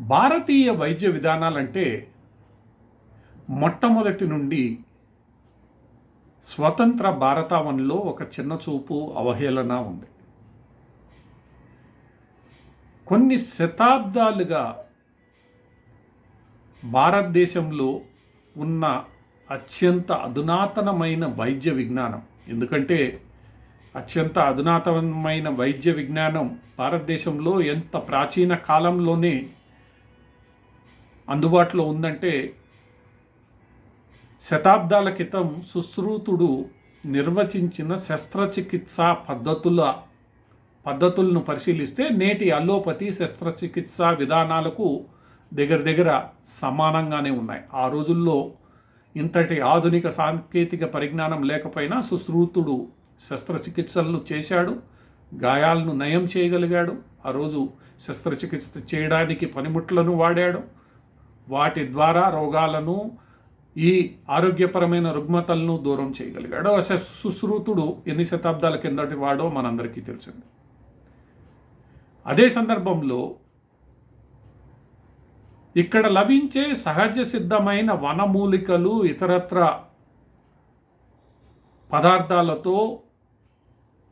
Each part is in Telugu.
భారతీయ వైద్య విధానాలంటే మొట్టమొదటి నుండి స్వతంత్ర భారతావనిలో ఒక చిన్న చూపు అవహేళన ఉంది. కొన్ని శతాబ్దాలుగా భారతదేశంలో ఉన్న అత్యంత అధునాతనమైన వైద్య విజ్ఞానం ఎందుకంటే అత్యంత అధునాతనమైన వైద్య విజ్ఞానం భారతదేశంలో ఎంత ప్రాచీన కాలంలోనే అందుబాటులో ఉందంటే శతాబ్దాల క్రితం సుశ్రూతుడు నిర్వచించిన శస్త్రచికిత్స పద్ధతుల పద్ధతులను పరిశీలిస్తే నేటి అల్లోపతి శస్త్రచికిత్స విధానాలకు దగ్గర దగ్గర సమానంగానే ఉన్నాయి. ఆ రోజుల్లో ఇంతటి ఆధునిక సాంకేతిక పరిజ్ఞానం లేకపోయినా సుశ్రూతుడు శస్త్రచికిత్సలను చేశాడు గాయాలను నయం చేయగలిగాడు ఆ రోజు శస్త్రచికిత్స చేయడానికి పనిముట్లను వాడాడు వాటి ద్వారా రోగాలను ఈ ఆరోగ్యపరమైన రుగ్మతలను దూరం చేయగలిగాడు. అస సుశ్రుతుడు ఎన్ని శతాబ్దాల కిందటి వాడో మనందరికీ తెలిసింది. అదే సందర్భంలో ఇక్కడ లభించే సహజ సిద్ధమైన వనమూలికలు ఇతరత్ర పదార్థాలతో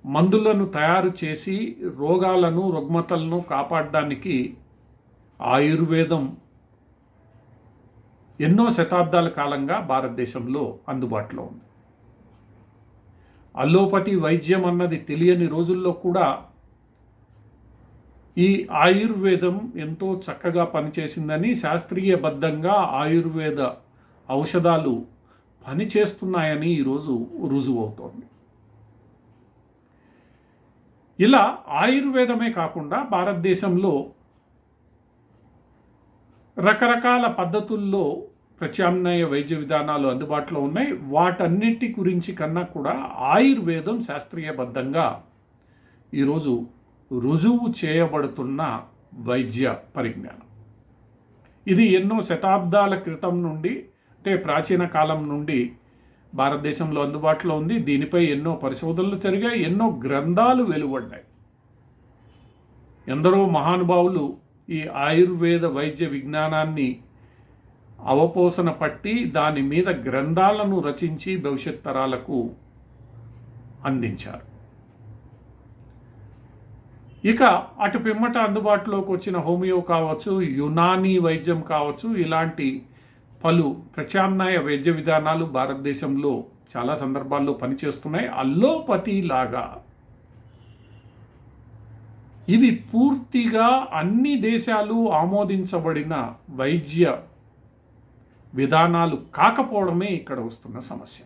మందులను తయారు చేసి రోగాలను రుగ్మతలను కాపాడడానికి ఆయుర్వేదం ఎన్నో శతాబ్దాల కాలంగా భారతదేశంలో అందుబాటులో ఉంది. అల్లోపతి వైద్యం అన్నది తెలియని రోజుల్లో కూడా ఈ ఆయుర్వేదం ఎంతో చక్కగా పనిచేసిందని శాస్త్రీయబద్ధంగా ఆయుర్వేద ఔషధాలు పనిచేస్తున్నాయని ఈరోజు రుజువవుతోంది. ఇలా ఆయుర్వేదమే కాకుండా భారతదేశంలో రకరకాల పద్ధతుల్లో ప్రత్యామ్నాయ వైద్య విధానాలు అందుబాటులో ఉన్నాయి. వాటన్నిటి గురించి కన్నా కూడా ఆయుర్వేదం శాస్త్రీయబద్ధంగా ఈరోజు రుజువు చేయబడుతున్న వైద్య పరిజ్ఞానం. ఇది ఎన్నో శతాబ్దాల క్రితం నుండి అంటే ప్రాచీన కాలం నుండి భారతదేశంలో అందుబాటులో ఉంది. దీనిపై ఎన్నో పరిశోధనలు జరిగాయి ఎన్నో గ్రంథాలు వెలువడ్డాయి. ఎందరో మహానుభావులు ఈ ఆయుర్వేద వైద్య విజ్ఞానాన్ని అవపోసన పట్టి దాని మీద గ్రంథాలను రచించి భవిష్యత్ తరాలకు అందించారు. ఇక అటు పిమ్మట అందుబాటులోకి వచ్చిన హోమియో కావచ్చు యునానీ వైద్యం కావచ్చు ఇలాంటి పలు ప్రత్యామ్నాయ వైద్య విధానాలు భారతదేశంలో చాలా సందర్భాల్లో పనిచేస్తున్నాయి. అల్లోపతి లాగా ఇవి పూర్తిగా అన్ని దేశాలు ఆమోదించబడిన వైద్య విధానాలు కాకపోవడమే ఇక్కడ వస్తున్న సమస్య.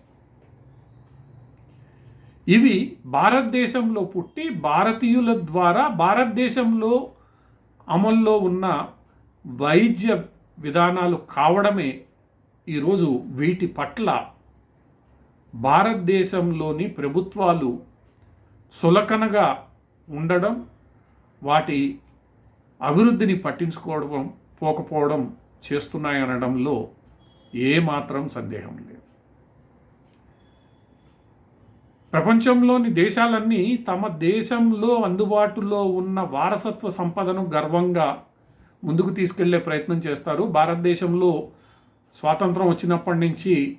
ఇవి భారతదేశంలో పుట్టి భారతీయుల ద్వారా భారతదేశంలో అమల్లో ఉన్న వైద్య విధానాలు కావడమే ఈరోజు వీటి పట్ల భారతదేశంలోని ప్రభుత్వాలు సులకనగా ఉండడం వాటి అభివృద్ధిని పట్టించుకోవడం పోకపోవడం చేస్తున్నాయనడంలో ఏమాత్రం సందేహం లేదు. ప్రపంచంలోని దేశాలన్నీ తమ దేశంలో అందుబాటులో ఉన్న వారసత్వ సంపదను గర్వంగా ముందుకు తీసుకెళ్ళే ప్రయత్నం చేస్తారు. భారతదేశంలో స్వాతంత్రం వచ్చినప్పటి నుంచి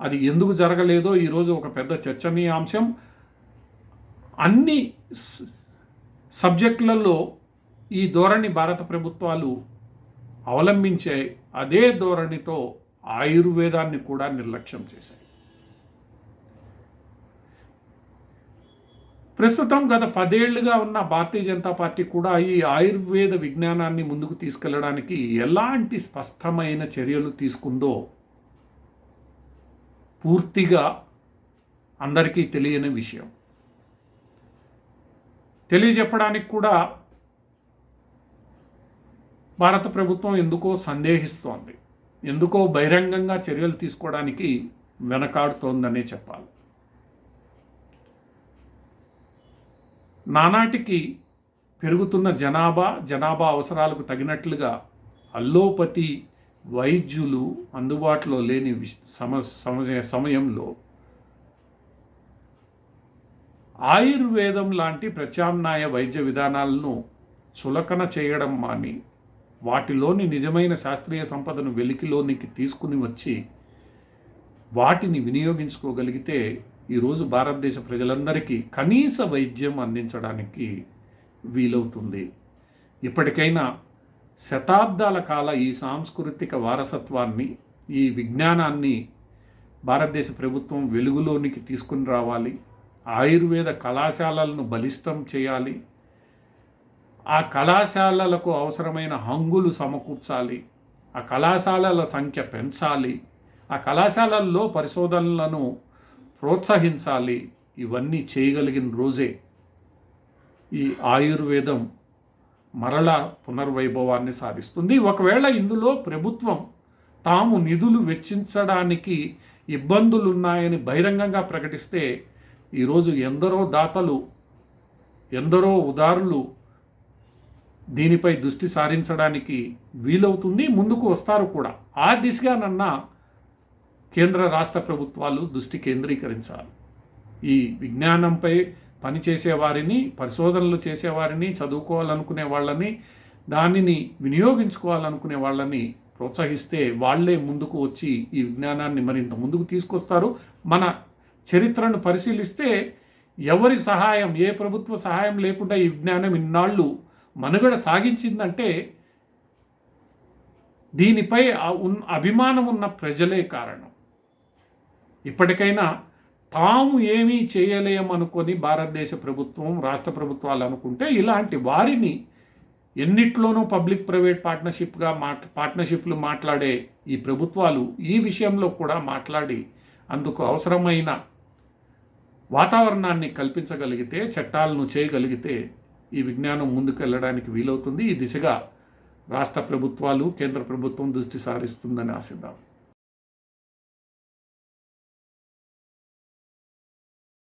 అది ఎందుకు జరగలేదో ఈరోజు ఒక పెద్ద చర్చనీయాంశం. అన్ని సబ్జెక్టులలో ఈ ధోరణి భారత ప్రభుత్వాలు అవలంబించే అదే ధోరణితో ఆయుర్వేదాన్ని కూడా నిర్లక్ష్యం చేశాయి. ప్రస్తుతం గత పదేళ్ళుగా ఉన్న భారతీయ జనతా పార్టీ కూడా ఈ ఆయుర్వేద విజ్ఞానాన్ని ముందుకు తీసుకెళ్ళడానికి ఎలాంటి స్పష్టమైన చర్యలు తీసుకుందో పూర్తిగా అందరికీ తెలియని విషయం. తెలియజెప్పడానికి కూడా భారత ప్రభుత్వం ఎందుకో సందేహిస్తోంది. ఎందుకో బహిరంగంగా చర్యలు తీసుకోవడానికి వెనకాడుతోందనే చెప్పాలి. నానాటికి పెరుగుతున్న జనాభా జనాభా అవసరాలకు తగినట్లుగా అల్లోపతి వైద్యులు అందుబాటులో లేని సమ సమయ- సమయంలో ఆయుర్వేదం లాంటి ప్రత్యామ్నాయ వైద్య విధానాలను చులకన చేయడం మాని వాటిలోని నిజమైన శాస్త్రీయ సంపదను వెలికిలోనికి తీసుకుని వచ్చి వాటిని వినియోగించుకోగలిగితే ఈరోజు భారతదేశ ప్రజలందరికీ కనీస వైద్యం అందించడానికి వీలవుతుంది. ఇప్పటికైనా శతాబ్దాల కాల ఈ సాంస్కృతిక వారసత్వాన్ని ఈ విజ్ఞానాన్ని భారతదేశ ప్రభుత్వం వెలుగులోనికి తీసుకుని రావాలి. ఆయుర్వేద కళాశాలలను బలిష్టం చేయాలి. ఆ కళాశాలలకు అవసరమైన హంగులు సమకూర్చాలి. ఆ కళాశాలల సంఖ్య పెంచాలి. ఆ కళాశాలల్లో పరిశోధనలను ప్రోత్సహించాలి. ఇవన్నీ చేయగలిగిన రోజే. ఈ ఆయుర్వేదం మరలా పునర్వైభవాన్ని సాధిస్తుంది. ఒకవేళ ఇందులో ప్రభుత్వం తాము నిధులు వెచ్చించడానికి ఇబ్బందులున్నాయని బహిరంగంగా ప్రకటిస్తే ఈరోజు ఎందరో దాతలు ఎందరో ఉదారులు దీనిపై దృష్టి సారించడానికి వీలవుతుంది ముందుకు వస్తారు కూడా. ఆ దిశగానన్నా కేంద్ర రాష్ట్ర ప్రభుత్వాలు దృష్టి కేంద్రీకరించాలి. ఈ విజ్ఞానంపై పనిచేసే వారిని పరిశోధనలు చేసేవారిని చదువుకోవాలనుకునే వాళ్ళని దానిని వినియోగించుకోవాలనుకునే వాళ్ళని ప్రోత్సహిస్తే వాళ్ళే ముందుకు వచ్చి ఈ విజ్ఞానాన్ని మరింత ముందుకు తీసుకొస్తారు. మన చరిత్రను పరిశీలిస్తే ఎవరి సహాయం ఏ ప్రభుత్వ సహాయం లేకుండా ఈ విజ్ఞానం ఇన్నాళ్ళు మనుగడ సాగించిందంటే దీనిపై ఉన్- అభిమానం ఉన్న ప్రజలే కారణం. ఇప్పటికైనా తాము ఏమీ చేయలేమనుకొని భారతదేశ ప్రభుత్వం రాష్ట్ర ప్రభుత్వాలు అనుకుంటే ఇలాంటి వారిని ఎన్నిట్లోనూ పబ్లిక్ ప్రైవేట్ పార్ట్నర్షిప్గా మాట్ పార్ట్నర్షిప్లు మాట్లాడే ఈ ప్రభుత్వాలు ఈ విషయంలో కూడా మాట్లాడి అందుకు అవసరమైన వాతావరణాన్ని కల్పించగలిగితే చట్టాలను చేయగలిగితే ఈ విజ్ఞానం ముందుకెళ్ళడానికి వీలవుతుంది. ఈ దిశగా రాష్ట్ర ప్రభుత్వాలు కేంద్ర ప్రభుత్వం దృష్టి సారిస్తుందని ఆశిద్దాం.